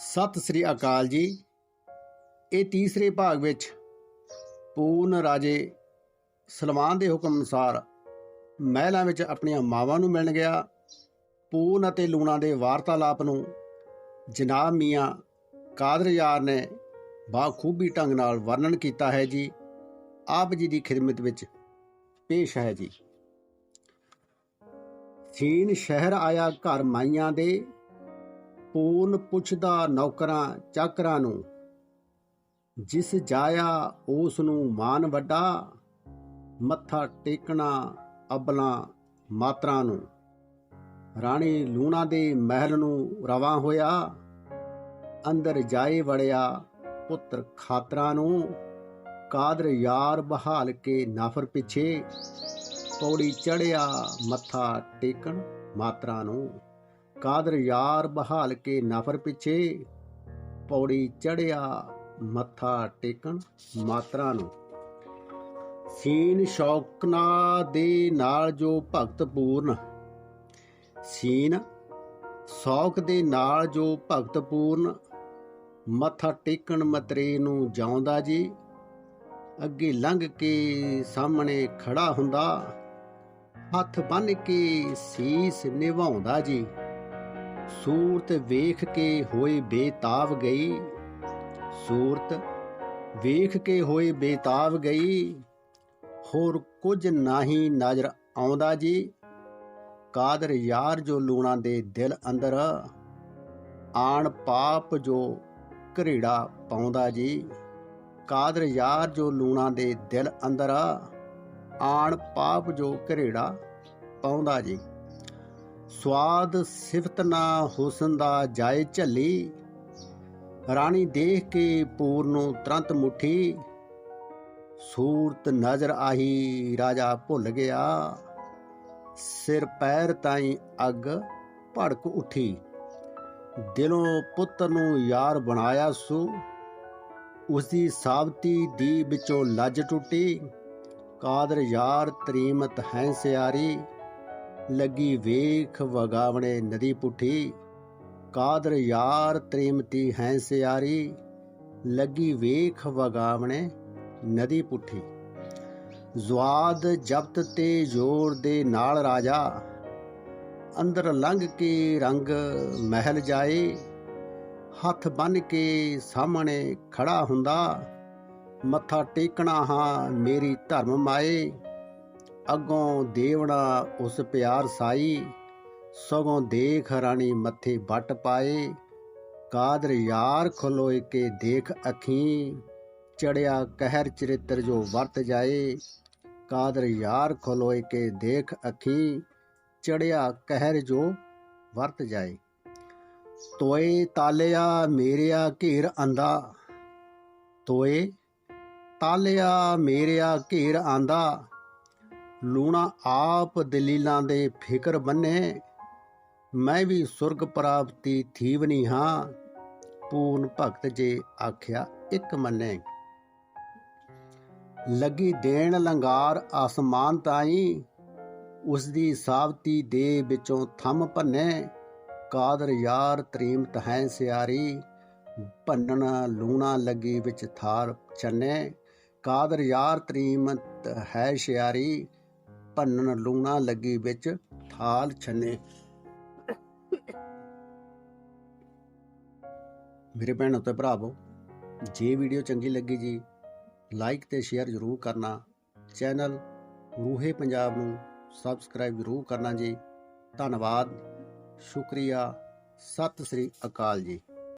ਸਤਿ ਸ੍ਰੀ ਅਕਾਲ ਜੀ। ਇਹ ਤੀਸਰੇ ਭਾਗ ਵਿੱਚ ਪੂਰਨ ਰਾਜੇ ਸਲਮਾਨ ਦੇ ਹੁਕਮ ਅਨੁਸਾਰ ਮਹਿਲਾਂ ਵਿੱਚ ਆਪਣੀਆਂ ਮਾਵਾਂ ਨੂੰ ਮਿਲਣ ਗਿਆ। ਪੂਰਨ ਅਤੇ ਲੂਣਾ ਦੇ ਵਾਰਤਾਲਾਪ ਨੂੰ ਜਨਾਬ ਮੀਆਂ ਕਾਦਰ ਯਾਰ ਨੇ ਬਾਖੂਬੀ ਢੰਗ ਨਾਲ ਵਰਣਨ ਕੀਤਾ ਹੈ ਜੀ। ਆਪ ਜੀ ਦੀ ਖਿਦਮਤ ਵਿੱਚ ਪੇਸ਼ ਹੈ ਜੀ। ਸੀਨ ਸ਼ਹਿਰ ਆਇਆ ਘਰ ਮਾਈਆਂ ਦੇ ਪੂਰਨ ਪੁੱਛਦਾ ਨੌਕਰਾਂ, ਚਾਕਰਾਂ ਨੂੰ, ਜਿਸ ਜਾਇਆ ਉਸ ਨੂੰ ਮਾਨ ਵੱਡਾ, ਮੱਥਾ ਟੇਕਣਾ ਅਬਲਾ ਮਾਤਰਾ ਨੂੰ। ਰਾਣੀ ਲੂਣਾ ਦੇ ਮਹਿਲ ਨੂੰ ਰਵਾ ਹੋਇਆ, ਅੰਦਰ ਜਾਏ ਵੜਿਆ ਪੁੱਤਰ ਖਾਤਰਾ ਨੂੰ, ਕਾਦਰ ਯਾਰ ਬਹਾਲ ਕੇ ਨਾਫਰ ਪਿੱਛੇ, ਪੌੜੀ ਚੜਿਆ ਮੱਥਾ ਟੇਕਣ ਮਾਤਰਾ ਨੂੰ। ਕਾਦਰ ਯਾਰ ਬਹਾਲ ਕੇ ਨਫਰ ਪਿੱਛੇ, ਪੌੜੀ ਚੜਿਆ ਮੱਥਾ ਟੇਕਣ ਮਾਤਰਾ ਨੂੰ। ਸੀਨ ਸ਼ੌਕਨਾ ਦੇ ਨਾਲ ਜੋ ਭਗਤ ਪੂਰਨ। ਸੀਨ ਸ਼ੌਕ ਦੇ ਨਾਲ ਜੋ ਭਗਤ ਪੂਰਨ। ਮੱਥਾ ਟੇਕਣ ਮਤਰੇ ਨੂੰ ਜਾਉਂਦਾ ਜੀ। ਅੱਗੇ ਲੰਘ ਕੇ ਸਾਹਮਣੇ ਖੜਾ ਹੁੰਦਾ। ਹੱਥ ਬੰਨ ਕੇ ਸੀਸ ਨਿਭਾਉਂਦਾ ਜੀ। ਸੂਰਤ ਵੇਖ ਕੇ ਹੋਏ ਬੇਤਾਬ ਗਈ। ਸੂਰਤ ਵੇਖ ਕੇ ਹੋਏ ਬੇਤਾਬ ਗਈ। ਹੋਰ ਕੁਝ ਨਹੀਂ ਨਜ਼ਰ ਆਉਂਦਾ ਜੀ। ਕਾਦਰ ਯਾਰ ਜੋ ਲੂਣਾ ਦੇ ਦਿਲ ਅੰਦਰ, ਆਣ ਪਾਪ ਜੋ ਘਰੇੜਾ ਪਾਉਂਦਾ ਜੀ। ਕਾਦਰ ਯਾਰ ਜੋ ਲੂਣਾ ਦੇ ਦਿਲ ਅੰਦਰ, ਆਣ ਪਾਪ ਜੋ ਘਰੇੜਾ ਪਾਉਂਦਾ ਜੀ। ਸਵਾਦ ਸਿਫਤ ਨਾ ਹੁਸਨ ਦਾ ਜਾਏ ਝੱਲੀ। ਰਾਣੀ ਦੇਖ ਕੇ ਪੂਰ ਨੂੰ ਤੁਰੰਤ ਮੁਠੀ। ਸੂਰਤ ਨਜ਼ਰ ਆਹੀ ਰਾਜਾ ਭੁੱਲ ਗਿਆ। ਸਿਰ ਪੈਰ ਤਾਈ ਅੱਗ ਭੜਕ ਉਠੀ। ਦਿਲੋਂ ਪੁੱਤਰ ਨੂੰ ਯਾਰ ਬਣਾਇਆ ਸੂ। ਉਸ ਦੀ ਸਾਬਤੀ ਦੀ ਵਿੱਚੋਂ ਲੱਜ ਟੁੱਟੀ। ਕਾਦਰ ਯਾਰ ਤਰੀਮਤ ਹੈ ਸਿਆਰੀ। ਲੱਗੀ ਵੇਖ ਵਗਾਵਣੇ ਨਦੀ ਪੁੱਠੀ। ਕਾਦਰ ਯਾਰ ਤ੍ਰੇਮਤੀ ਹੈ ਸਿਆਰੀ, ਲੱਗੀ ਵੇਖ ਵਗਾਵਣੇ ਨਦੀ ਪੁੱਠੀ। ਜ਼ਵਾਦ ਜਬਤ ਤੇ ਜ਼ੋਰ ਦੇ ਨਾਲ ਰਾਜਾ, ਅੰਦਰ ਲੰਘ ਕੇ ਰੰਗ ਮਹਿਲ ਜਾਏ। ਹੱਥ ਬੰਨ ਕੇ ਸਾਹਮਣੇ ਖੜਾ ਹੁੰਦਾ, ਮੱਥਾ ਟੇਕਣਾ ਹਾਂ ਮੇਰੀ ਧਰਮ ਮਾਏ। ਅੱਗੋਂ ਦੇਵਣਾ ਉਸ ਪਿਆਰ ਸਾਈ, ਸਗੋਂ ਦੇਖ ਰਾਣੀ ਮੱਥੇ ਵੱਟ ਪਾਏ। ਕਾਦਰ ਯਾਰ ਖਲੋਏ ਕੇ ਦੇਖ ਅੱਖੀ, ਚੜਿਆ ਕਹਿਰ ਚਰਿੱਤਰ ਜੋ ਵਰਤ ਜਾਏ। ਕਾਦਰ ਯਾਰ ਖਲੋਏ ਕੇ ਦੇਖ ਅੱਖੀ, ਚੜਿਆ ਕਹਿਰ ਜੋ ਵਰਤ ਜਾਏ। ਤੋਏ ਤਾਲਿਆ ਮੇਰਿਆ ਘੇਰ ਆਂਦਾ, ਤੋਏ ਤਾਲਿਆ ਮੇਰਿਆ ਘੇਰ ਆਂਦਾ ਲੂਣਾ ਆਪ ਦਲੀਲਾਂ ਦੇ ਫਿਕਰ ਬੰਨੇ। ਮੈਂ ਵੀ ਸੁਰਗ ਪ੍ਰਾਪਤੀ ਥੀਵਨੀ ਹਾਂ, ਪੂਰਨ ਭਗਤ ਜੇ ਆਖਿਆ ਇੱਕ ਮੰਨੇ। ਲੱਗੀ ਦੇਣ ਲੰਗਾਰ ਆਸਮਾਨ ਤਾਈ ਉਸ ਦੀ ਸਾਵਤੀ ਦੇ ਵਿੱਚੋਂ ਥੰਮ ਭੰਨੇ। ਕਾਦਰ ਯਾਰ ਤਰੀਮਤ ਹੈ ਸਿਆਰੀ, ਭੰਨਣ ਲੂਣਾ ਲੱਗੀ ਵਿੱਚ ਥਾਰ ਚੰਨੇ ਕਾਦਰ ਯਾਰ ਤਰੀਮਤ ਹੈ ਸ਼ਿਆਰੀ ਭੰਨਣ ਲੂਣਾ ਲੱਗੀ ਵਿੱਚ ਥਾਲ ਛੰਨੇ। ਮੇਰੇ ਭੈਣੋ ਤੇ ਭਰਾਵੋ ਜੇ ਵੀਡੀਓ ਚੰਗੀ ਲੱਗੀ ਜੀ ਲਾਈਕ ਤੇ ਸ਼ੇਅਰ ਜ਼ਰੂਰ ਕਰਨਾ। ਚੈਨਲ ਰੂਹੇ ਪੰਜਾਬ ਨੂੰ ਸਬਸਕ੍ਰਾਈਬ ਜ਼ਰੂਰ ਕਰਨਾ ਜੀ। ਧੰਨਵਾਦ, ਸ਼ੁਕਰੀਆ, ਸਤਿ ਸ੍ਰੀ ਅਕਾਲ ਜੀ।